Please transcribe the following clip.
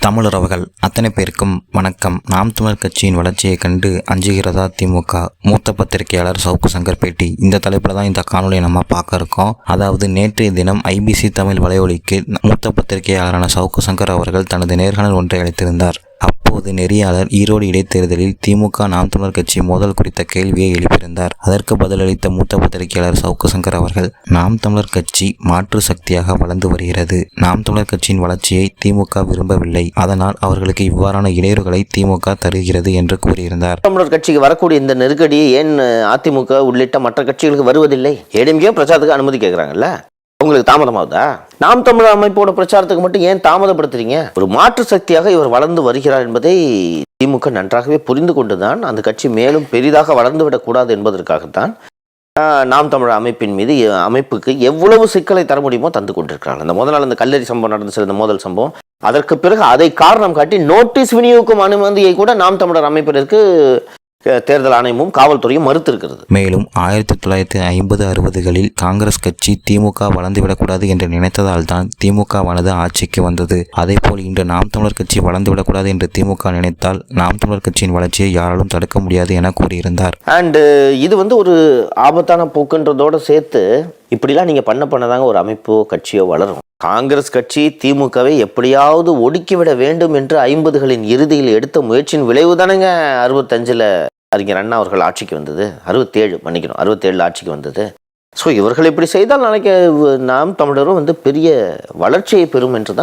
தமிழரவர்கள் அத்தனை பேருக்கும் வணக்கம். நாம் தமிழர் கட்சியின் வளர்ச்சியைக் கண்டு அஞ்சுகிறதா திமுக? மூத்த பத்திரிகையாளர் சவுக்கு சங்கர் பேட்டி இந்த தலைப்பில் தான் இந்த காணொலியை நம்ம பார்க்க இருக்கோம். அதாவது நேற்றைய தினம் ஐபிசி தமிழ் வலையொலிக்கு மூத்த பத்திரிகையாளரான சவுக்கு சங்கர் அவர்கள் தனது நேர்காணல் ஒன்றை அளித்திருந்தார். அப்போது நெறியாளர் ஈரோடு இடைத்தேர்தலில் திமுக நாம் தமிழர் கட்சி மோதல் குறித்த கேள்வியை எழுப்பியிருந்தார். அதற்கு பதிலளித்த மூத்த பத்திரிகையாளர் சவுக்கு சங்கர் அவர்கள் நாம் தமிழர் கட்சி மாற்று சக்தியாக வளர்ந்து வருகிறது. நாம் தமிழர் கட்சியின் வளர்ச்சியை திமுக விரும்பவில்லை. அதனால் அவர்களுக்கு இவ்வாறான இடையூறுகளை திமுக தருகிறது என்று கூறியிருந்தார். தமிழர் கட்சிக்கு வரக்கூடிய இந்த நெருக்கடி ஏன் அதிமுக உள்ளிட்ட மற்ற கட்சிகளுக்கு வருவதில்லை? ஏடிஎம்கே பிரச்சாரத்துக்கு அனுமதி கேட்குறாங்கல்ல? உங்களுக்கு தாமதமாகுதா? நாம் தமிழர் அமைப்போட பிரச்சாரத்துக்கு மட்டும் ஏன் தாமதப்படுத்துறீங்க? ஒரு மாற்று சக்தியாக இவர் வளர்ந்து வருகிறார் என்பதை திமுக நன்றாகவே புரிந்து கொண்டுதான் அந்த கட்சி மேலும் பெரிதாக வளர்ந்து விடக்கூடாது என்பதற்காகத்தான் நாம் தமிழர் அமைப்பின் மீது அமைப்புக்கு எவ்வளவு சிக்கலை தர முடியுமோ தந்து கொண்டிருக்கிறார்கள். அந்த முதல் நாள் அந்த கல்லறி சம்பவம் நடந்து சில மோதல் சம்பவம். அதற்கு பிறகு அதை காரணம் காட்டி நோட்டீஸ் விநியோகிக்கும் அனுமதியை கூட நாம் தமிழர் அமைப்பினருக்கு தேர்தல் ஆணையமும் காவல்துறையும் மறுத்திருக்கிறது. மேலும் ஆயிரத்தி தொள்ளாயிரத்தி ஐம்பது அறுபதுகளில் காங்கிரஸ் கட்சி திமுக வளர்ந்துவிடக்கூடாது என்று நினைத்ததால் தான் திமுகவானது ஆட்சிக்கு வந்தது. அதேபோல் இன்று நாம் தமிழர் கட்சி வளர்ந்துவிடக்கூடாது என்று திமுக நினைத்தால் நாம் தமிழர் கட்சியின் வளர்ச்சியை யாராலும் தடுக்க முடியாது என கூறியிருந்தார். அண்டு இது வந்து ஒரு ஆபத்தான போக்குன்றதோட சேர்த்து இப்படிலாம் நீங்கள் பண்ண பண்ணதாங்க ஒரு அமைப்போ கட்சியோ வளரும். காங்கிரஸ் கட்சி திமுகவை எப்படியாவது ஒடுக்கிவிட வேண்டும் என்று ஐம்பதுகளின் இறுதியில் எடுத்த முயற்சியின் விளைவு தானேங்க அறுபத்தஞ்சில் அறிஞர் அண்ணா அவர்கள் ஆட்சிக்கு வந்தது. அறுபத்தேழு மன்னிக்கணும் அறுபத்தேழு ஆட்சிக்கு வந்தது. ஸோ இவர்கள் இப்படி செய்தால் நாளைக்கு நாம் தமிழரும் வந்து பெரிய வளர்ச்சியை பெறும் என்று தான்